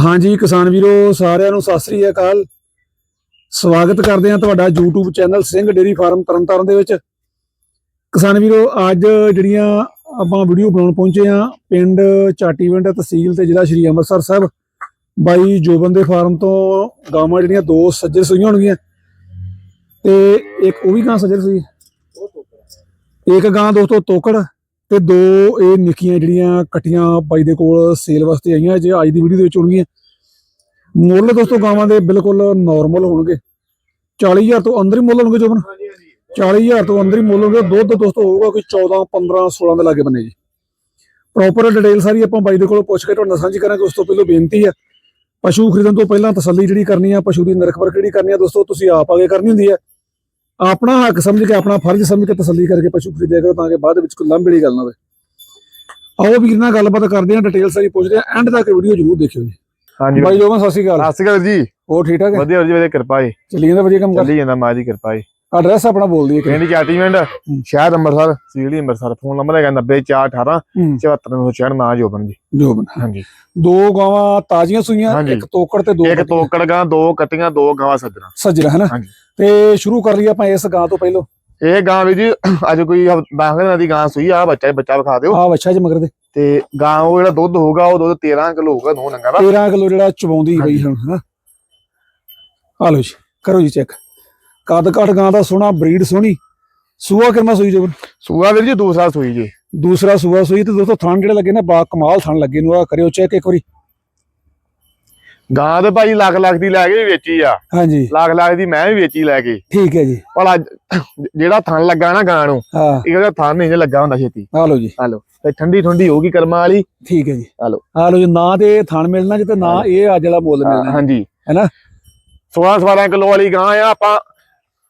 ਹਾਂਜੀ ਕਿਸਾਨ ਵੀਰੋ, ਸਾਰਿਆਂ ਨੂੰ ਸਤਿ ਸ੍ਰੀ ਅਕਾਲ। ਸਵਾਗਤ ਕਰਦੇ ਹਾਂ ਤੁਹਾਡਾ YouTube channel Singh dairy farm Tarn Taran ਦੇ ਵਿੱਚ। ਕਿਸਾਨ ਵੀਰੋ, ਅੱਜ ਜਿਹੜੀਆਂ ਆਪਾਂ ਵੀਡੀਓ ਬਣਾਉਣ ਪਹੁੰਚੇ ਹਾਂ, ਪਿੰਡ ਚਾਟੀਵਿੰਡ ਤਹਿਸੀਲ ਤੇ ਜ਼ਿਲ੍ਹਾ ਸ਼੍ਰੀ ਅੰਮ੍ਰਿਤਸਰ ਸਾਹਿਬ। ਬਾਈ ਜੋਬਨ ਦੇ ਫਾਰਮ ਤੋਂ ਗਾਵਾਂ ਜਿਹੜੀਆਂ ਦੋ ਸੱਜਰ ਸੂਈਆਂ ਹੋਣਗੀਆਂ। ਤੇ ਇੱਕ ਉਹ ਵੀ ਗਾਂ ਸੱਜਰ ਸੂਈ। ਇੱਕ ਗਾਂ ਦੋਸਤੋ ਤੋਕੜ ਤੇ ਦੋ ਇਹ ਨਿੱਕੀਆਂ ਜਿਹੜੀਆਂ ਕਟੀਆਂ ਬਾਈ ਦੇ ਕੋਲ ਸੇਲ ਵਾਸਤੇ ਆਈਆਂ ਜੇ ਅੱਜ ਦੀ ਵੀਡੀਓ ਦੇ ਵਿੱਚ ਹੋਣਗੀਆਂ। ਮੁੱਲ ਦੋਸਤੋ ਗਾਵਾਂ ਦੇ ਬਿਲਕੁਲ ਨਾਰਮਲ ਹੋਣਗੇ। 40000 ਤੋਂ ਅੰਦਰ ਹੀ ਮੁੱਲ ਹੋਣਗੇ ਜੋਬਨ। 40000 ਤੋਂ ਅੰਦਰ ਹੀ ਮੁੱਲ ਹੋਣਗੇ। ਦੁੱਧ ਦੋਸਤੋ ਹੋਊਗਾ ਕੋਈ 14 15 16 ਦੇ ਲਾਗੇ ਬੰਨੇ ਜੀ। ਪ੍ਰੋਪਰ ਡਿਟੇਲ ਸਾਰੀ ਆਪਾਂ ਬਾਈ ਦੇ ਕੋਲੋਂ ਪੁੱਛ ਕੇ ਤੁਹਾਡੇ ਨਾਲ ਸਾਂਝੀ ਕਰਾਂਗੇ। ਉਸ ਤੋਂ ਪਹਿਲਾਂ ਬੇਨਤੀ ਹੈ ਪਸ਼ੂ ਖਰੀਦਣ ਤੋਂ ਪਹਿਲਾਂ ਤਸੱਲੀ ਜਿਹੜੀ ਕਰਨੀ ਆ ਪਸ਼ੂ ਦੀ ਨਿਰਖ ਪਰਖ ਜਿਹੜੀ ਕਰਨੀ ਆ ਦੋਸਤੋ ਤੁਸੀਂ ਆਪ ਆਗੇ ਕਰਨੀ ਹੁੰਦੀ ਹੈ। ਆਪਣਾ ਹੱਕ ਸਮਝ ਕੇ ਆਪਣਾ ਫਰਜ਼ ਸਮਝ ਕੇ ਤਸੱਲੀ ਕਰਕੇ ਪਸ਼ੂ ਖਰੀਦਿਆ ਕਰੋ ਤਾਂ ਕਿ ਬਾਅਦ ਵਿੱਚ ਕੋਈ ਲੰਬੜੀ ਗੱਲ ਨਾ ਹੋਵੇ। ਆਓ ਵੀਰ ਨਾਲ ਗੱਲਬਾਤ ਕਰਦੇ ਹਾਂ ਡਿਟੇਲ ਸਾਰੀ ਪੁੱਛਦੇ ਹਾਂ ਐਂਡ ਤੱਕ ਵੀਡੀਓ ਜ਼ਰੂਰ ਦੇਖਿਓ ਜੀ। ਹਾਂਜੀ ਬਾਈ ਜੋਬਨ ਸਤਿ ਸ਼੍ਰੀ ਅਕਾਲ। ਸਤਿ ਸ਼੍ਰੀ ਅਕਾਲ ਜੀ। ਹੋਰ ਠੀਕ ਠਾਕ ਹੈ? ਵਧੀਆ ਵਧੀਆ ਵਧੀਆ ਕਿਰਪਾ ਜੀ। ਚੱਲੀ ਜਾਂਦਾ ਵਧੀਆ ਕੰਮ ਚੱਲੀ ਜਾਂਦਾ ਮਾਂ ਦੀ ਕਿਰਪਾ ਜੀ। ਐਡਰੈਸ ਆਪਣਾ ਬੋਲ ਦਈਏ ਕਿ ਪਿੰਡ ਚਾਟੀਵਿੰਡ ਸ਼ਹਿਰ ਅੰਮ੍ਰਿਤਸਰ ਸੀਲੀ ਅੰਮ੍ਰਿਤਸਰ ਫੋਨ ਨੰਬਰ ਹੈਗਾ 90418 ਹੂੰ। 74996 ਨਾਂ ਜੋਬਨ ਜੀ। ਜੋਬਨ। ਹਾਂਜੀ। ਦੋ ਗਾਵਾਂ ਤਾਜ਼ੀਆਂ ਸੂਈਆਂ। ਇੱਕ ਤੋਕੜ ਤੇ ਦੋ ਇੱਕ। ਤੋਕੜ ਗਾਂ ਦੋ ਕੱਟੀਆਂ ਦੋ ਗਾਵਾਂ ਸੱਜਣਾ। ਸੱਜਰਾ ਹੈ ਨਾ। ਤੇ ਸ਼ੁਰੂ ਕਰ ਲਈਏ ਆਪਾਂ ਇਸ ਗਾਂ ਤੋਂ ਪਹਿਲਾਂ। ਇਹ ਗਾਂ ਵੀ ਜੀ ਅੱਜ ਕੋਈ 10 ਦਿਨਾਂ ਦੀ ਗਾਂ ਸੂਈ ਆ ਬੱਚਾ ਬੱਚਾ ਵਿਖਾ ਦਿਓ। ਆ ਬੱਚਾ ਜੀ ਮਗਰ ਦੇ। ਤੇ ਗਾਂ ਉਹ ਜਿਹੜਾ ਦੁੱਧ ਹੋਊਗਾ ਉਹ ਦੁੱਧ 13 ਕਿਲੋ ਹੋਊਗਾ ਦੋ ਨੰਗਾ ਦਾ। 13 ਕਿਲੋ ਜਿਹੜਾ ਚਵਾਉਂਦੀ ਗਈ ਹੁਣ ਹੈ ਆ ਲਓ ਜੀ ਕਰੋ ਜੀ ਚੈੱਕ। ਕੱਦ ਕਾਠ ਗਾਂ ਦਾ ਸੋਹਣਾ ਬਰੀਡ ਸੋਹਣੀ। ਸੂਆ ਕਿੰਨਾ ਸੂਈ ਜੋਬਨ ਸੂਆ ਵੀਰ ਜੀ ਦੂਸਰਾ ਸੂਈ ਜੀ। ਦੂਸਰਾ ਸੂਆ ਸੂਈ ਤੇ ਦੋਸਤੋ ਥਣ ਜਿਹੜੇ ਲੱਗੇ ਨਾ ਬਾ ਕਮਾਲ ਥਣ ਲੱਗੇ ਨੂੰ ਆ ਕਰਿਓ ਚੈੱਕ ਇੱਕ ਵਾਰੀ। ਗਾਂ ਤੇ ਭਾਈ ਲੱਖ ਲੱਖ ਦੀ ਲੈ ਕੇ ਵੇਚੀ ਆ। ਹਾਂਜੀ। ਲੱਖ ਲੱਖ ਦੀ ਮੈਂ ਵੀ ਵੇਚੀ ਲੈ ਕੇ। ਠੀਕ ਹੈ ਜੀ। ਅੱਜ ਜਿਹੜਾ ਥਣ ਲੱਗਾ ਨਾ ਗਾਂ ਨੂੰ ਇਹਦਾ ਥਣ ਨਹੀਂ ਲੱਗਾ ਹੁੰਦਾ ਛੇਤੀ। ਆ ਲਓ ਜੀ। ਹਲੋ ਤੇ ਠੰਡੀ ਠੰਡੀ ਹੋਊਗੀ ਕਰਮਾਂ ਵਾਲੀ। ਠੀਕ ਹੈ ਜੀ। ਆ ਲਓ। ਆ ਲਓ ਜੀ ਨਾ ਤੇ ਥਣ ਮਿਲਣਾ ਜੀ ਤੇ ਨਾ ਇਹ ਅੱਜ ਵਾਲਾ ਮੁੱਲ ਮਿਲਣਾ। ਹਾਂਜੀ। ਹੈਨਾ? 16 17 ਕਿਲੋ ਵਾਲੀ ਗਾਂ ਆ ਆਪਾਂ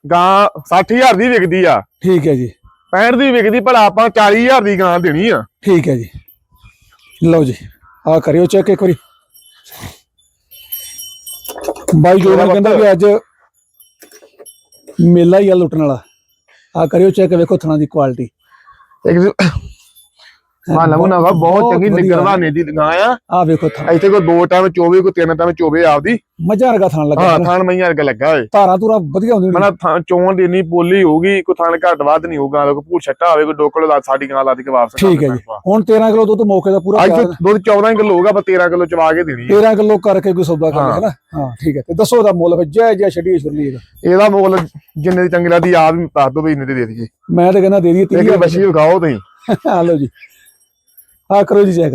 ਗਾਂ 60000 ਦੀ ਵਿਕਦੀ ਆ। ਠੀਕ ਹੈ ਜੀ। 65 ਦੀ ਵਿਕਦੀ ਭਲਾ ਆਪਾਂ 40000 ਦੀ ਗਾਂ ਦੇਣੀ ਆ। ਠੀਕ ਹੈ ਜੀ। ਲਓ ਜੀ ਆ ਕਰਿਓ ਚੈੱਕ ਇੱਕ ਵਾਰੀ। ਬਾਈ ਜੋ ਕਹਿੰਦਾ ਵੀ ਅੱਜ ਮੇਲਾ ਹੀ ਆ ਲੁੱਟਣ ਵਾਲਾ। ਆ ਕਰਿਓ ਚੈੱਕ ਵੇਖੋ ਥਣਾ ਦੀ ਕੁਆਲਿਟੀ ਬਹੁਤ ਚੰਗੀ ਦੀ ਗਾਂ ਆ। ਆ ਵੇਖੋ ਥਣ ਇੱਥੇ ਕੋਈ ਦੋ ਟਾਈਮ ਚੋਵੇ ਕੋਈ ਤਿੰਨ ਟਾਈਮ ਚੋਵੇ ਆਪਦੀ। ਮੱਝਾਂ ਵਰਗਾ ਥਣ ਲੱਗਾ ਹਾਂ। ਥਾਨ ਮਈਆਂ ਵਰਗਾ ਲੱਗਾ ਓਏ। ਧਾਰਾਂ ਧੂਰਾ ਵਧੀਆ ਹੁੰਦੀ ਮਨਾ ਥਾਂ ਚੋਣ ਦੀ ਇੰਨੀ ਪੋਲੀ ਹੋਊਗੀ ਕੋਈ ਥਾਨ ਘੱਟ ਵੱਧ ਨਹੀਂ ਹੋਊਗਾ ਕੋਈ ਭੂਰ ਛੱਟਾ ਹੋਵੇ ਕੋਈ ਡੋਕਲ ਲਾ ਸਾਡੀ ਗਾਂ ਲਾ ਦੇ ਕੇ ਵਾਪਸ ਕਰ ਠੀਕ ਹੈ ਜੀ। ਦੇਣਾ। ਹੁਣ 13 ਕਿਲੋ ਦੁੱਧ ਮੌਕੇ ਦਾ ਪੂਰਾ ਅੱਜ ਤਿਆਰ ਤੋਂ ਦੁੱਧ 14 ਕਿਲੋ ਹੋਊਗਾ ਪਰ 13 ਕਿਲੋ ਚਵਾ ਕੇ ਦੇਣੀ ਆ 13 ਕਿਲੋ ਕਰਕੇ ਕੋਈ ਸੌਦਾ ਕਰ ਲਿਆ ਹੈ ਨਾ। ਹਾਂ ਠੀਕ ਹੈ। ਤੇ ਦੱਸੋ ਦਾ ਮੁੱਲ ਫਿਰ। ਜੈ ਜੈ ਛੱਡੀ ਛੁਰਲੀ ਇਹਦਾ ਇਹਦਾ ਮੁੱਲ ਜਿੰਨੇ ਦੀ ਚੰਗੀ ਲੱਗਦੀ ਆਪ ਦੱਸ ਦੋ ਵੀ ਇੰਨੇ ਦੀ ਦੇ ਦਈਏ। ਮੈਂ ਤਾਂ ਕਹਿੰਦਾ ਦੇ ਦਈਏ 30 ਇੱਕ ਬੱਚੀ ਵਿਖਾਓ ਤੁਸੀਂ। ਆ ਲਓ ਜੀ। ਆ ਕਰੋ ਜੀ ਚੈੱਕ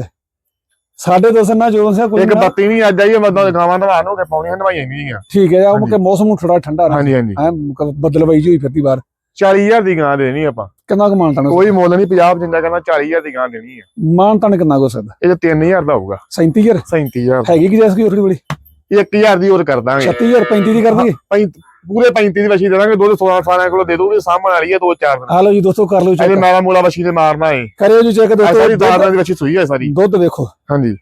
ਸਾਡੇ ਦਸਨ ਨਾ ਜੋਨ ਸਿਆ ਕੋਈ ਇੱਕ। ਬੱਤੀ ਨਹੀਂ ਅੱਜ ਆਈ ਮਦੋਂ ਗਾਵਾਂ ਨਵਾਣ ਹੋ ਕੇ ਪਾਉਣੀਆਂ ਨਵਾਈਆਂ ਨਹੀਂ ਆ ਠੀਕ ਹੈ ਹਾਂਜੀ। ਕਿ ਮੌਸਮ ਥੋੜਾ ਠੰਡਾ ਰਹਿ ਹਾਂਜੀ ਹਾਂਜੀ। ਬੱਦਲਵਾਈ ਜੀ ਹੋਈ ਫਿਰਦੀ ਬਾਹਰ। 40000 ਦੀ ਗਾਂ ਦੇਣੀ ਆਪਾਂ। ਕਿੰਨਾ ਕੁ ਮਾਨਤਾਨ ਕੋਈ ਮੁੱਲ ਨਹੀਂ 50 ਜਿੰਦਾ ਕਰਨਾ 40000 ਦੀ ਗਾਂ ਦੇਣੀ ਆ। ਮਾਨਤਾਨ ਕਿੰਨਾ ਕੁ ਸਕਦਾ ਇਹ 3000 ਦਾ ਹੋਊਗਾ। 37000 37000 ਹੈਗੀ ਕਿ ਜੈਸ ਕੀ ਥੋੜੀ ਬੜੀ 1000 ਦੀ ਹੋਰ ਕਰ ਦਾਂਗੇ। 36000 35 ਦੀ ਕਰ ਦਈਏ ਪੈਂ- ਪੂਰੇ 35 ਦੀ ਵਛੀ ਦੇ ਦਾਂਗੇ ਦੁੱਧ 16 18 ਕਿਲੋ ਦੇ ਦੂਗੇ ਸਾਹਮਣੇ ਵਾਲੀ ਹੈ ਦੋ ਚਾਰ ਦਿਨ। ਆ ਲਓ ਜੀ ਦੋਸਤੋ ਕਰ ਲਓ ਚੈੱਕ ਮਾਲਾ ਮੂਲਾ ਵਛੀ ਤੇ ਮਾਰਨਾ ਏ। ਕਰਿਓ ਜੀ ਚੈੱਕ ਸਾਰੀ ਦੋਸਤੋ ਦਾਦਾਂ ਦੁੱਧ- ਦੀ ਵਛੀ ਸੂਈ ਹੈ ਸਾਰੀ। ਦੁੱਧ ਵੇਖੋ ਹਾਂਜੀ।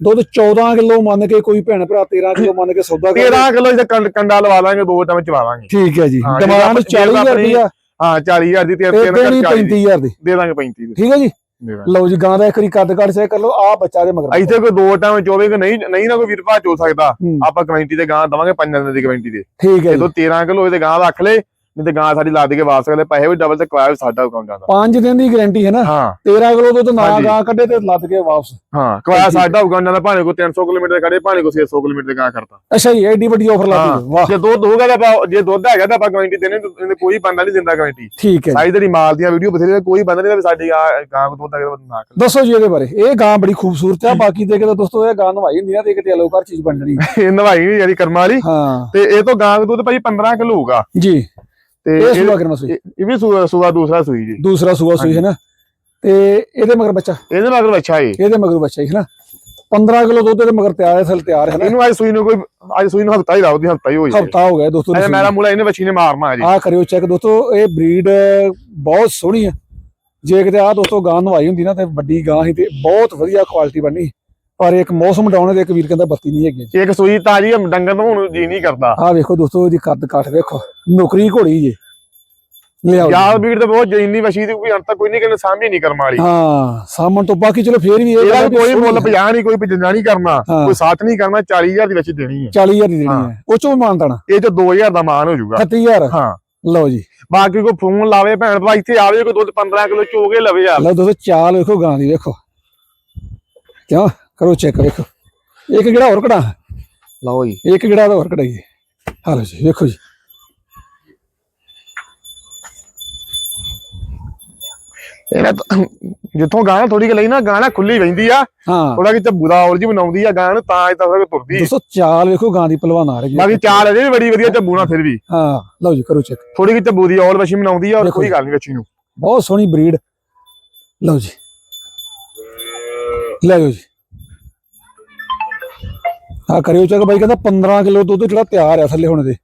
ਦੁੱਧ 14 ਕਿਲੋ ਮੰਨ ਕੇ ਕੋਈ ਭੈਣ ਭਰਾ 13 ਕਿਲੋ ਮੰਨ ਕੇ ਸੌਦਾ ਕਰੇ 13 ਕਿਲੋ ਇਹਦਾ ਕੰਡ- ਲਵਾ ਲਾਂਗੇ ਦੋ ਟਾਈਮ ਚਵਾ ਲਾਂਗੇ ਠੀਕ ਹੈ ਜੀ। ਡਿਮਾਂਡ ਜਿਹੜਾ 40000 ਆਪਣੀ- ਰੁਪਇਆ ਹਾਂ 40000 ਦੀ ਤੇ ਤੇ 13 ਦੇਣੀ 40 ਦੀ। 35000 ਦੀ। ਦੇ ਦਾਂਗੇ 35 ਦੀ। ਠੀਕ ਹੈ ਜੀ। ਦੇ ਲਓ ਜੀ ਗਾਂ ਦਾ ਇੱਕ ਵਾਰੀ ਕੱਦ ਕੱਟ ਚੈੱਕ ਕਰ ਲਓ ਆ ਬੱਚਾ ਦੇ ਮਗਰ। ਇੱਥੇ ਕੋਈ ਦੋ ਟਾਈਮ ਚੋਵੇ ਕਿ ਨਹੀਂ ਨਹੀਂ ਨਾ ਕੋਈ ਵੀਰ ਭਾ ਚੋ ਸਕਦਾ। ਆਪਾਂ ਕਮੈਂਟੀ ਤੇ ਗਾਂ ਦਵਾਂਗੇ ਪੰਜਾਂ ਦਿਨਾਂ ਦੀ ਕਮੈਂਟੀ ਤੇ ਠੀਕ ਹੈ ਜੀ। ਜਦੋਂ 13 ਕਿਲੋ ਇਹਦੇ ਗਾਂ ਰੱਖ ਲੈ ਨਹੀਂ ਤੇ ਗਾਂ ਸਾਡੀ ਲਾ ਦੇ ਕੇ ਵਾਪਸ ਸਕਦੇ ਪੈਸੇ ਵੀ ਡਬਲ ਤੇ ਕਿਰਾਇਆ ਵੀ ਸਾਡਾ ਅਕਾਊਂਟ ਜਾਂਦਾ। 5 ਦਿਨ ਦੀ ਗਾਰੰਟੀ ਹੈ ਨਾ? ਹਾਂ। 13 ਕਿਲੋ ਦੁੱਧ ਨਾ ਹਾਂਜੀ। ਗਾਂ ਕੱਢੇ ਤੇ ਲੱਦ ਕੇ ਵਾਪਸ। ਹਾਂ ਕਿਰਾਇਆ। ਸਾਡਾ ਅਕਾਊਂਟ ਜਾਂਦਾ ਭਾਵੇਂ ਕੋ 300 ਕਿਲੋਮੀਟਰ ਦੇ ਖੜੇ ਭਾਵੇਂ ਕੋ 600 ਕਿਲੋਮੀਟਰ ਦੇ ਗਾਂ ਕਰਤਾ। ਅੱਛਾ ਜੀ ਐਡੀ ਵੱਡੀ ਆਫਰ ਲਾ ਦਿੱਤੀ ਵਾਹ। ਜੇ ਦੁੱਧ ਹੋਊਗਾ ਤਾਂ ਜੇ ਦੁੱਧ ਹੈਗਾ ਤਾਂ ਆਪਾਂ ਕਮੈਂਟੀ ਦੇਣੇ ਤੇ ਕੋਈ ਬੰਦਾ ਨਹੀਂ ਦਿੰਦਾ ਕਮੈਂਟੀ ਠੀਕ ਹੈ ਸਾਈ ਤੇਰੀ ਮਾਲ ਦੀਆਂ ਵੀਡੀਓ ਬਥੇਰੇ ਕੋਈ ਬੰਦਾ ਨਹੀਂ ਸਾਡੀ ਗਾਂ ਗਾਂ ਕੋ ਦੁੱਧ ਹੈਗਾ ਤਾਂ ਨਾ ਕਰ ਦੱਸੋ ਜੀ ਇਹਦੇ ਬਾਰੇ ਇਹ ਗਾਂ ਬੜੀ ਖੂਬਸੂਰਤ ਹੈ ਬਾਕੀ ਦੇ ਕੇ ਤਾਂ ਦੋਸਤੋ ਇਹ ਗਾਂ ਨਵਾਈ ਹੁੰਦੀ ਨਾ ਤੇ ਕਿਤੇ ਅਲੋਕਾਰ ਚੀਜ਼ ਬਣ ਜਣੀ ਇਹ ਨਵਾਈ ਨਹੀਂ ਯਾਰੀ ਕਰਮਾਂ ਵਾਲੀ। ਹਾਂ। ਤੇ ਇਹ ਤੋਂ ਗਾਂ ਦਾ ਦੁੱਧ ਭਾਈ 15 ਕਿਲੋ ਹੋਊਗਾ। ਜੀ। ਤੇ ਇਹ ਸੂਆ ਕਰਨਾ ਸੂਈ? ਇਹ- ਵੀ ਸੂਆ ਸੂਆ ਦੂਸਰਾ ਸੂਈ ਜੀ। ਦੂਸਰਾ ਸੂਆ ਸੂਈ ਹੈ ਨਾ? ਤੇ ਇਹਦੇ ਮਗਰ ਬੱਚਾ? ਇਹਦੇ ਅਗਰ ਅੱਛਾ ਏ ਇਹਦੇ ਮਗਰ ਬੱਚਾ ਹੀ ਹੈ ਨਾ? 15 ਕਿਲੋ ਦੁੱਧ ਦੇ ਮਗਰ ਤਿਆਰ ਹੈ ਥਲ ਤਿਆਰ ਹੈ ਨਾ? ਇਹਨੂੰ ਅੱਜ ਸੂਈ ਨੂੰ ਕੋਈ ਅੱਜ ਸੂਈ ਨੂੰ ਹਫਤਾ ਹੀ ਲਾਓ ਦੀ ਹਫਤਾ ਹੀ ਹੋ ਜਾਏ। ਹਫਤਾ ਹੋ ਗਿਆ ਦੋਸਤੋ ਮੇਰਾ ਮੂਲਾ ਇਹਨੇ ਬੱਚੀ ਨੇ ਮਾਰਨਾ ਜੀ। ਆ ਕਰਿਓ ਚੈੱਕ ਦੋਸਤੋ ਇਹ ਬਰੀਡ ਬਹੁਤ ਸੋਹਣੀ ਹੈ। ਜੇ ਕਿਤੇ ਆ ਦੋਸਤੋ ਗਾਂ ਨਵਾਈ ਹੁੰਦੀ ਨਾ ਤੇ ਵੱਡੀ ਗਾਂ ਸੀ ਤੇ ਬਹੁਤ ਵਧੀਆ ਕੁਆਲਿਟੀ ਬਣਨੀ। ਪਰ ਇੱਕ ਮੌਸਮ ਡਾਊਨ ਦੇ ਇੱਕ ਵੀਰ ਕਹਿੰਦਾ ਬੱਤੀ ਨਹੀਂ ਹੈਗੀ ਇੱਕ ਸੂਈ ਤਾਜੀ ਡੰਗਰ ਨੂੰ ਹੁਣ ਜੀ ਨਹੀਂ ਕਰਦਾ। ਆ ਵੇਖੋ ਦੋਸਤੋ ਇਹਦੀ ਕੱਦ ਕਾਠ ਵੇਖੋ। ਨੌਕਰੀ ਘੋੜੀ ਜੇ। ਲਿਆਓ ਜੀ। ਯਾਰ ਵੀਰ ਤੇ ਬਹੁਤ ਜੈਨੀ ਵਸ਼ੀ ਦੀ ਕੋਈ ਅੰਤ ਕੋਈ ਨਹੀਂ ਕਹਿੰਦੇ ਸਾਂਭੀ ਨਹੀਂ ਕਰਮ ਵਾਲੀ। ਹਾਂ ਸਾਹਮਣ ਤੋਂ ਬਾਕੀ ਚਲੋ ਫੇਰ ਵੀ ਇਹ ਇਹਦਾ ਵੀ ਕੋਈ ਮੁੱਲ ਹੈ। 50 ਨਹੀਂ ਕੋਈ 55 ਨਹੀਂ ਕਰਨਾ। ਹਾਂ। ਕੋਈ 7 ਨਹੀਂ ਕਰਨਾ 40000 ਦੀ ਵਿੱਚ ਦੇਣੀ ਹੈ। 40000 ਦੀ ਦੇਣੀ ਹਾਂ। ਹੈ। ਉਹ ਚੋਂ ਵੀ ਮਾਨਤਾਣਾ ਇਹ ਚ 2000 ਦਾ ਮਾਨ ਹੋ ਜਾਊਗਾ। 30000 ਹਾਂ। ਲਓ ਜੀ। ਬਾਕੀ ਕੋਈ ਫੋਨ ਲਾਵੇ ਭੈਣ ਭਰਾ ਇੱਥੇ ਆਵੇ ਕੋਈ ਦੁੱਧ 15 ਕਿਲੋ ਚੋਗੇ ਲਵੇ ਯਾਰ। ਲਓ ਦੋਸਤੋ ਚਾਲ ਵੇਖੋ ਗਾਂ ਦੀ ਵੇਖੋ। ਕਿਉਂ? ਕਰੋ ਚੈੱਕ ਵੇਖੋ। ਇੱਕ ਜਿਹੜਾ ਹੋਰ ਕਢਾ। ਲਓ ਜੀ। ਇੱਕ ਜਿਹੜਾ ਹੋਰ ਕਢਾਈਏ। ਹਾਲੋ ਜੀ ਵੇਖੋ ਜੀ। ਇਹਨਾਂ ਜਿੱਥੋਂ ਗਾਣਾ ਥੋੜੀ ਕਿ ਲਈ ਨਾ ਗਾਣਾ ਖੁੱਲੀ ਵਹਿੰਦੀ ਆ। ਹਾਂ। ਥੋੜਾ ਕਿ ਝੱਬੂ ਦਾ ਔਰ ਜੀ ਬਣਾਉਂਦੀ ਆ ਗਾਣ ਤਾਂ ਤਾਂ ਫਿਰ ਤੁਰਦੀ। ਦੋਸਤੋ ਚਾਲ ਵੇਖੋ ਗਾਂ ਦੀ ਪਹਿਲਵਾਨ ਆ ਰਹੀ ਹੈ। ਬਾਕੀ ਚਾਲ ਅਜੇ ਵੀ ਬੜੀ ਵਧੀਆ ਝੱਬੂ ਨਾਲ ਫਿਰ ਵੀ। ਹਾਂ ਲਓ ਜੀ ਕਰੋ ਚੈੱਕ ਥੋੜੀ ਕਿ ਝੱਬੂ ਦੀ ਔਲ ਵਸ਼ੀ ਬਣਾਉਂਦੀ ਆ ਔਰ ਕੋਈ। ਗੱਲ ਨਹੀਂ ਵੱਛੀ ਨੂੰ ਬਹੁਤ ਸੋਹਣੀ ਬਰੀਡ ਲਓ ਜੀ। ਲੈ ਜੀ। ਆ ਕਰਿਓ ਚੱਕ ਬਾਈ ਕਹਿੰਦਾ 15 ਕਿਲੋ ਦੁੱਧ ਜਿਹੜਾ ਤਿਆਰ ਆ ਥੱਲੇ ਹੁਣ ਦੇ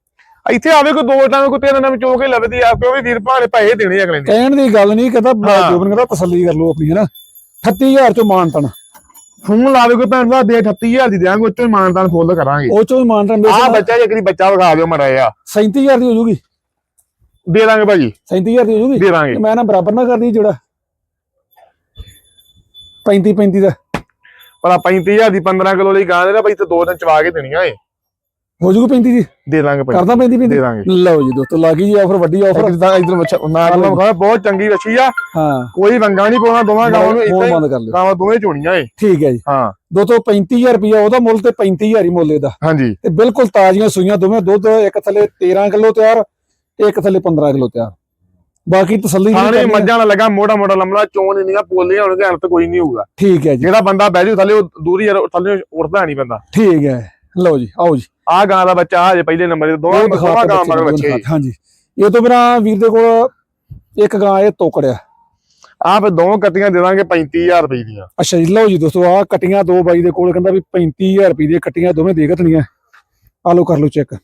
ਇੱਥੇ ਆਵੇ ਕੋਈ ਦੋ ਟਾਂ ਕੋਈ ਤਿੰਨ ਟਾਂ ਚੋ ਕੇ ਲੱਭਦੀ ਆ ਕਿਉਂ ਵੀ ਵੀਰ ਭਾਣੇ ਪੈਸੇ ਦੇਣੇ ਅਗਲੇ ਨੇ। ਕਹਿਣ ਦੀ ਗੱਲ ਨਹੀਂ ਕਹਿੰਦਾ ਹਾਂ। ਜੋਬਨ ਕਹਿੰਦਾ ਤਸੱਲੀ ਕਰ ਲਓ ਆਪਣੀ ਹੈ ਨਾ 38000 ਚੋਂ ਮਾਨਤਨ। ਫੋਨ ਲਾਵੇ ਕੋਈ ਭੈਣ ਭਰਾ ਦੇ 38000 ਦੀ ਦਿਆਂਗੇ ਉੱਤੋਂ ਹੀ ਮਾਨਦਾਨ ਫੁੱਲ ਕਰਾਂਗੇ। ਉਹ ਚੋਂ ਵੀ ਮਾਨਤਨ ਬੇਸਾ ਬੱਚਾ ਜੇ ਕਰੀ ਬੱਚਾ ਵਿਖਾ ਦਿਓ ਮੜਾ ਆ 37000 ਦੀ ਹੋ ਜੂਗੀ। ਦੇ ਦਾਂਗੇ ਭਾਜੀ। 37000 ਦੀ ਹੋ ਜੂਗੀ? ਦੇ ਦਾਂਗੇ। ਮੈਂ ਨਾ ਬਰਾਬਰ ਨਾ ਕਰਦੀ ਜਿਹੜਾ। 35 35 ਦਾ। ਪਰ 35000 ਦੀ 15 ਕਿਲੋ ਲਈ ਗਾਂ ਦੇ ਨਾ ਭਾਈ ਤੇ ਦੋ ਦਿਨ ਚਵਾ ਕੇ ਦੇਣੀਆਂ ਏ। ਹੋ ਜੂਗੀ 35 ਦੀ? ਦੇ ਦਾਂਗੇ ਭਾਈ ਕਰਦਾ 35 ਦੇ 35 ਦਾਂਗੇ। ਲਓ ਜੀ ਦੋਸਤੋ ਲੱਗੀ ਜੀ ਆਫਰ ਵੱਡੀ ਆਫਰ ਇਧਰ ਦਾ ਇਧਰ ਬੱਚਾ ਨਾ ਹਾਂ। ਵਿਖਾ ਬਹੁਤ ਚੰਗੀ ਵੱਛੀ ਆ। ਹਾਂ। ਕੋਈ ਵੰਗਾ ਨਹੀਂ ਪਾਉਣਾ ਦੋਵਾਂ ਗਾਵਾਂ ਨੂੰ ਇੱਦਾਂ ਬੰਦ ਕਰ ਲਿਓ। ਗਾਵਾਂ ਦੋਵੇਂ ਚੋਣੀਆਂ ਏ। ਠੀਕ ਹੈ ਜੀ। ਹਾਂ। ਦੋਸਤੋ 35000 ਰੁਪਇਆ ਉਹਦਾ ਮੁੱਲ ਤੇ 35000 ਹੀ ਮੁੱਲ ਇਹਦਾ। ਹਾਂਜੀ। ਤੇ ਬਿਲਕੁਲ ਤਾਜ਼ੀਆਂ ਸੂਈਆਂ ਦੋਵੇਂ ਦੁੱਧ ਇੱਕ ਥੱਲੇ 13 ਕਿਲੋ ਤਿਆਰ ਇੱਕ ਥੱਲੇ 15 ਕਿਲੋ ਤਿਆਰ। ਬਾਕੀ ਤਸੱਲੀ ਹੈ- ਮੱਝਾਂ ਨਾਲ ਲੱਗਾ ਮੋੜਾ ਮੋੜਾ ਲੰਮੜਾ ਚੋਣ ਇੰਨੀਆਂ ਪੋਲੀਆਂ ਹੋਣਗੀਆਂ ਅੰਤ ਕੋਈ ਨਹੀਂ ਹੋਊਗਾ। ਠੀਕ ਹੈ ਜੀ। ਜਿਹੜਾ ਬੰਦਾ ਬਹਿ ਜੂ ਥੱਲੇ ਉਹ ਦੂਰੀ ਯਾਰ ਥੱਲੇ ਉੱਠਦਾ ਨਹੀਂ ਬੰਦਾ। ਠੀਕ ਹੈ। ਲਓ ਜੀ ਆਓ ਜੀ। ਆਹ ਗਾਂ ਦਾ ਬੱਚਾ ਹਜੇ ਪਹਿਲੇ ਨੰਬਰ ਤੇ ਦੋਵਾਂ ਦੋਵਾਂ ਗਾਂ ਮਗਰ ਬੱਚੇ ਹਾਂਜੀ। ਇਹ ਤੋਂ ਬਿਨਾ ਵੀਰ ਦੇ ਕੋਲ ਇੱਕ ਗਾਂ ਇਹ ਤੋਕੜਿਆ। ਆਹ ਫੇ ਦੋ ਕੱਟੀਆਂ ਦੇ ਦਾਂਗੇ 35000 ਰੁਪਏ ਦੀਆਂ। ਅੱਛਾ ਜੀ ਲਓ ਜੀ ਦੋਸਤੋ ਆ ਕਟੀਆਂ ਦੋ ਬਾਈ ਦੇ ਕੋਲ ਕਹਿੰਦਾ ਵੀ 35000 ਰੁਪਏ ਦੀਆਂ ਕਟੀਆਂ ਦੋਵੇਂ ਦੇ ਘਤਨੀਆਂ ਆ ਲਓ ਕਰ ਲਓ ਚੈੱਕ।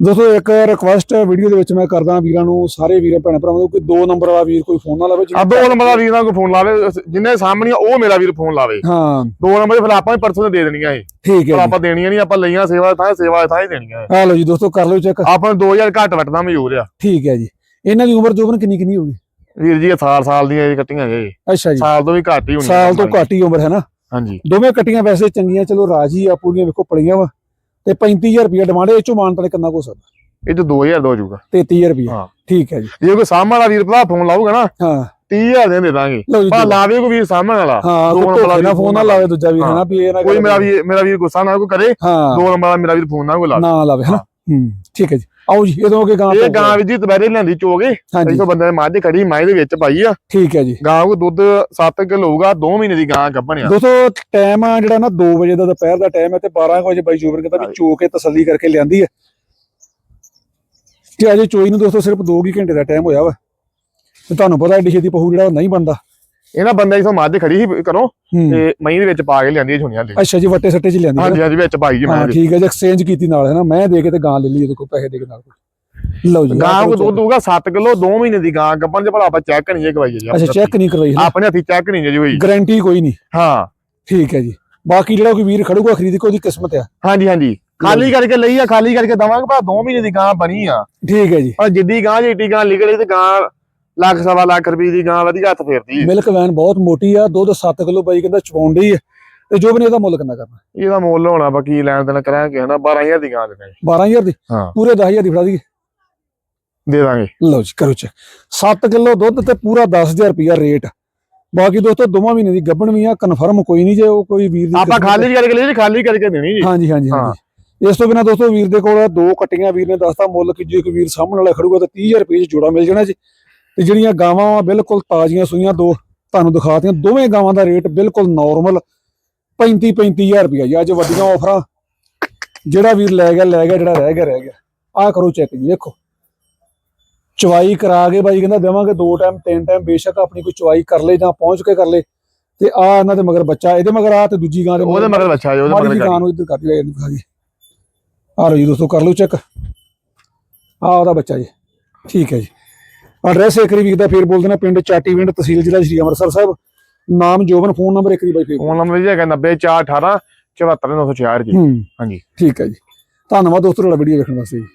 ਦੋਸਤੋ ਇੱਕ ਰਿਕੁਐਸਟ ਵੀਡੀਓ ਦੇ ਵਿੱਚ ਮੈਂ ਕਰਦਾ ਵੀਰਾਂ ਨੂੰ ਸਾਰੇ ਵੀਰਾਂ ਭੈਣ ਭਰਾਵਾਂ ਨੂੰ ਕਿ ਦੋ ਨੰਬਰ ਵਾਲਾ ਵੀਰ ਕੋਈ ਫੋਨ ਨਾ ਲਾਵੇ ਆ ਦੋ ਨੰਬਰ ਦਾ ਵੀਰ ਨਾਲ ਕੋਈ ਫੋਨ ਲਾਵੇ ਜਿੰਨੇ ਸਾਹਮਣੇ ਉਹ ਮੇਰਾ ਵੀਰ ਫੋਨ ਲਾਵੇ। ਹਾਂ। ਦੋ ਨੰਬਰ ਫਿਰ ਆਪਾਂ ਹੀ ਪਰਸੋਂ ਦੇ ਦੇਣੀਆਂ ਇਹ। ਠੀਕ ਪਰ ਹੈ ਆਪਾਂ ਦੇਣੀਆਂ ਨਹੀਂ ਆਪਾਂ ਲਈਆਂ ਸੇਵਾ ਥਾਂ ਸੇਵਾ ਥਾਂ ਹੀ ਦੇਣੀਆਂ ਇਹ। ਆ ਲਓ ਜੀ ਦੋਸਤੋ ਕਰ ਲਓ ਚੈੱਕ ਆਪਾਂ ਨੂੰ 2000 ਘੱਟ ਵਟਦਾ ਮਜ਼ਦੂਰ ਆ। ਠੀਕ ਹੈ ਜੀ। ਇਹਨਾਂ ਦੀ ਉਮਰ ਜੋਬਨ ਕਿੰਨੀ ਕਿੰਨੀ ਹੋਗੀ ਵੀਰ ਜੀ ਇਹ ਸਾਲ ਸਾਲ ਦੀਆਂ ਇਹ ਕੱਟੀਆਂ ਜੇ ਅੱਛਾ ਜੀ। ਸਾਲ ਤੋਂ ਵੀ ਘੱਟ ਹੀ ਹੋਣੀ ਸਾਲ ਤੋਂ ਘੱਟ ਹੀ ਉਮਰ ਹੈ ਨਾ? ਹਾਂਜੀ। ਦੋਵੇਂ ਕੱਟੀਆਂ ਵੈਸੇ ਚੰਗੀਆਂ ਚਲੋ ਰਾਜੀ ਆ ਪੂਰੀਆਂ ਵੇਖੋ ਪਲੀਆਂ ਵਾ। ਤੇ 35000 ਰੁਪਏ ਡਿਮਾਂਡ ਇਹ ਚੋਂ ਮਾਨਤਾ ਕਿੰਨਾ ਕੋ ਸਕਦਾ ਇਹ ਚ 2000 ਦੋ ਜਾਊਗਾ। 33000 ਰੁਪਏ ਹਾਂ। ਠੀਕ ਹੈ ਜੀ। ਜੇ ਕੋਈ ਸਾਹਮਣੇ ਵਾਲਾ ਵੀਰ ਭਰਾ ਫੋਨ ਲਾਊਗਾ ਨਾ ਹਾਂ। 30000 ਦੇ ਦੇ ਦਾਂਗੇ। ਲਓ ਜੀ ਪਰ ਲਾਵੇ ਕੋਈ ਵੀਰ ਸਾਹਮਣੇ ਵਾਲਾ। ਹਾਂ ਦੋ ਕੋਈ ਨੰਬਰ ਵਾਲਾ ਫੋਨ ਨਾ ਲਾਵੇ ਦੂਜਾ ਵੀ ਹੈ ਨਾ ਵੀ ਇਹ ਨਾ ਕੋਈ ਕਰੇ। ਮੇਰਾ ਵੀ ਮੇਰਾ ਵੀਰ ਗੁੱਸਾ ਨਾ ਕੋਈ ਕਰੇ ਹਾਂ। ਦੋ ਨੰਬਰ ਵਾਲਾ ਮੇਰਾ ਵੀਰ ਫੋਨ ਨਾ ਕੋਈ ਲਾ ਨਾ ਲਾਵੇ ਹੈ ਨਾ? ਹੂੰ ਠੀਕ ਹੈ ਜੀ। ਆਓ ਜੀ ਇਹ ਦੋਗੇ ਗਾਂ ਇਹ ਗਾਂ ਵੀ ਜੀ ਦੁਪਹਿਰੇ ਲੈਂਦੀ ਚੋਗੇ। ਇਥੋਂ ਬੰਦੇ ਨੇ ਮੱਝ ਖੜੀ ਮਾਈ ਦੇ ਵਿੱਚ ਪਾਈ ਆ। ਠੀਕ ਹੈ ਜੀ। ਗਾਂ ਕੋ ਦੁੱਧ 7 ਕਿਲੋ ਹੋਊਗਾ 2 ਮਹੀਨੇ ਦੀ ਗਾਂ ਗੱਭਣਿਆ ਦੋਸਤੋ ਟਾਈਮ ਆ ਜਿਹੜਾ ਨਾ 2 ਵਜੇ ਦਾ ਦੁਪਹਿਰ ਦਾ ਟਾਈਮ ਹੈ ਤੇ 12 ਕੁ ਵਜੇ ਬਾਈ ਜੋਬਰ ਕਹਿੰਦਾ ਵੀ ਚੋ ਕੇ ਤਸੱਲੀ ਕਰਕੇ ਲਿਆਂਦੀ ਹੈ ਤੇ ਅਜੇ ਚੋਈ ਨੂੰ ਦੋਸਤੋ ਸਿਰਫ 2 ਹੀ ਘੰਟੇ ਦਾ ਟਾਈਮ ਹੋਇਆ ਵਾ। ਤੇ ਤੁਹਾਨੂੰ ਪਤਾ ਐਡੀ ਛੇਤੀ ਪਹੂ ਜਿਹੜਾ ਨਹੀਂ ਬਣਦਾ। ਇਹਨਾਂ ਬੰਦੇ ਇਥੋਂ ਮੱਝ ਖੜੀ ਸੀ ਕਰੋ ਤੇ ਮਈ ਦੇ ਵਿੱਚ ਪਾ ਕੇ ਲਿਆਂਦੀ ਝੁਣੀਆਂ ਦੇ। ਅੱਛਾ ਜੀ ਵੱਟੇ ਸੱਟੇ ਚ ਲਿਆਂਦੀ ਹੈ ਹਾਂਜੀ ਹਾਂਜੀ ਵਿੱਚ ਪਾਈ ਜੀ ਹਾਂ ਮੈਂ ਠੀਕ ਹੈ ਜੀ ਐਕਸਚੇਂਜ ਕੀਤੀ ਨਾਲ ਹੈ ਨਾ? ਮੈਂ ਦੇ ਕੇ ਤੇ ਗਾਂ ਲੈ ਲਈ ਇਹਦੇ ਕੋਲ ਪੈਸੇ ਦੇ ਕੇ ਨਾਲ ਲਓ ਜੀ ਗਾਂ ਕੋ ਦੁੱਧ ਹੋਊਗਾ 7 ਕਿਲੋ 2 ਮਹੀਨੇ ਦੀ ਗਾਂ ਗੱਭਣ ਚ ਭਲਾ ਆਪਾਂ ਚੈੱਕ ਨਹੀਂ ਜੇ ਕਵਾਈਏ ਜੀ ਅੱਛਾ ਚੈੱਕ ਨਹੀਂ ਕਰਵਾਈ ਆਪਣੇ ਹੱਥੀ ਚੈੱਕ ਨਹੀਂ ਜੇ ਹੋਈ। ਗਾਰੰਟੀ ਕੋਈ ਨਹੀਂ। ਹਾਂ। ਠੀਕ ਹੈ ਜੀ। ਬਾਕੀ ਜਿਹੜਾ ਕੋਈ ਵੀਰ ਖੜੂਗਾ ਖਰੀਦ ਕੇ ਉਹਦੀ ਕਿਸਮਤ ਆ। ਹਾਂਜੀ ਹਾਂਜੀ। ਖਾਲੀ ਕਰਕੇ ਲਈ ਆ ਖਾਲੀ ਕਰਕੇ ਦਵਾਂਗੇ ਭਾ 2 ਮਹੀਨੇ ਦੀ ਗਾਂ ਬਣੀ ਆ। ਠੀਕ ਹੈ ਜੀ। ਪਰ ਜਿੱਦੀ ਗਾਂ ਜੀਟੀ ਗਾਂ ਨਿਕਲੇ ਤੇ ਗਾਂ ਲੱਖ ਸਵਾ ਲੱਖ ਰੁਪਏ ਦੀ ਗਾਂ ਵਧੀਆ ਹੱਥ ਫੇਰਦੀ ਹੈ ਮਿਲਕ ਵੈਨ ਬਹੁਤ ਮੋਟੀ ਆ ਦੁੱਧ 7 ਕਿਲੋ ਬਾਈ ਕਹਿੰਦਾ ਚਵਾਉਣ ਡਈ ਹੈ ਤੇ ਜੋ ਵੀ ਇਹਦਾ ਮੁੱਲ ਕਿੰਨਾ ਕਰਨਾ? ਇਹਦਾ ਮੁੱਲ ਹੋਣਾ ਬਾਕੀ ਲੈਣ ਦੇਣ ਕਰਾਂਗੇ ਹਨਾ 12000 ਦੀ ਗਾਂ ਦੇ 12000 ਦੀ? ਹਾਂ। ਪੂਰੇ 10000 ਦੀ ਫੜਾ ਦਈਏ। ਦੇ ਦਾਂਗੇ। ਲਓ ਜੀ ਕਰੋ ਚੈੱਕ 7 ਕਿਲੋ ਦੁੱਧ ਤੇ ਪੂਰਾ 10000 ਰੁਪਿਆ ਰੇਟ। ਬਾਕੀ ਦੋਸਤੋ ਦੋਵਾਂ ਮਹੀਨੇ ਦੀ ਗੱਭਣ ਵੀ ਆ ਕਨਫਰਮ ਕੋਈ ਨਹੀਂ ਜੇ ਉਹ ਕੋਈ ਵੀਰ ਦੀ ਆਪਾਂ ਖਾਲੀ ਕਰਕੇ ਲਈ ਜੀ ਖਾਲੀ ਕਰਕੇ ਦੇਣੀ ਜੀ। ਹਾਂਜੀ ਹਾਂਜੀ ਹਾਂ। ਹਾਂਜੀ। ਇਸ ਤੋਂ ਬਿਨਾ ਦੋਸਤੋ ਵੀਰ ਦੇ ਕੋਲ ਦੋ ਕਟੀਆਂ ਵੀਰ ਨੇ ਦੱਸਤਾ ਮੁੱਲ ਕਿ ਜੇ ਕੋਈ ਵੀਰ ਸਾਹਮਣੇ ਵਾਲਾ ਖੜੂਗਾ ਤਾਂ 30000 ਰੁਪਏ ਚ ਜੋੜਾ ਮਿਲ ਜਾਣਾ ਜੀ। ਤੇ ਜਿਹੜੀਆਂ ਗਾਵਾਂ ਵਾ ਬਿਲਕੁਲ ਤਾਜ਼ੀਆਂ ਸੂਈਆਂ ਦੋ ਤੁਹਾਨੂੰ ਦਿਖਾਤੀਆਂ ਦੋਵੇਂ ਗਾਵਾਂ ਦਾ ਰੇਟ ਬਿਲਕੁਲ ਨਾਰਮਲ 35 35000 ਰੁਪਏ ਜੀ ਅੱਜ ਵੱਡੀਆਂ ਆਫਰਾਂ ਜਿਹੜਾ ਵੀਰ ਲੈ ਗਿਆ ਲੈ ਗਿਆ ਜਿਹੜਾ ਰਹਿ ਗਿਆ ਰਹਿ ਗਿਆ। ਆਹ ਕਰੋ ਚੈੱਕ ਜੀ ਦੇਖੋ। ਚਵਾਈ ਕਰਾ ਕੇ ਬਾਈ ਕਹਿੰਦਾ ਦੇਵਾਂਗੇ ਦੋ ਟਾਈਮ ਤਿੰਨ ਟਾਈਮ ਬੇਸ਼ੱਕ ਆਪਣੀ ਕੋਈ ਚਵਾਈ ਕਰ ਲੇ ਜਾਂ ਪਹੁੰਚ ਕੇ ਕਰ ਲੇ। ਤੇ ਆ ਇਹਨਾਂ ਦੇ ਮਗਰ ਬੱਚਾ ਇਹਦੇ ਮਗਰ ਆ ਤੇ ਦੂਜੀ ਗਾਂ ਦੇ ਉਹਦੇ ਮਗਰ ਬੱਚਾ ਉਹਦੇ ਮਗਰ ਗਾਂ ਨੂੰ ਇੱਧਰ ਕਰ ਲਿਆ ਦਿਖਾ ਜੀ ਆ ਲਓ ਜੀ ਦੋਸਤੋ ਕਰ ਲਓ ਚੈੱਕ ਆ ਉਹਦਾ ਬੱਚਾ ਜੀ। ਠੀਕ ਹੈ ਜੀ। ਐਡਰੈਸ ਇੱਕ ਵਾਰੀ ਵੀਰ ਦਾ ਫੇਰ ਬੋਲ ਦੇਣਾ ਪਿੰਡ ਚਾਟੀਵਿੰਡ ਤਹਿਸੀਲ ਜ਼ਿਲ੍ਹਾ ਸ਼੍ਰੀ ਅੰਮ੍ਰਿਤਸਰ ਸਾਹਿਬ। ਨਾਮ ਜੋਬਨ ਫੋਨ ਨੰਬਰ ਇੱਕ ਵਾਰੀ ਬਾਈ ਫੇਰ। ਫੋਨ ਨੰਬਰ ਜੀ ਹੈਗਾ 90418 74946 ਜੀ। ਹਾਂਜੀ। ਠੀਕ ਹੈ ਜੀ। ਧੰਨਵਾਦ ਦੋਸਤੋ ਤੁਹਾਡਾ ਵੀਡੀਓ ਵੇਖਣ ਵਾਸਤੇ ਜੀ।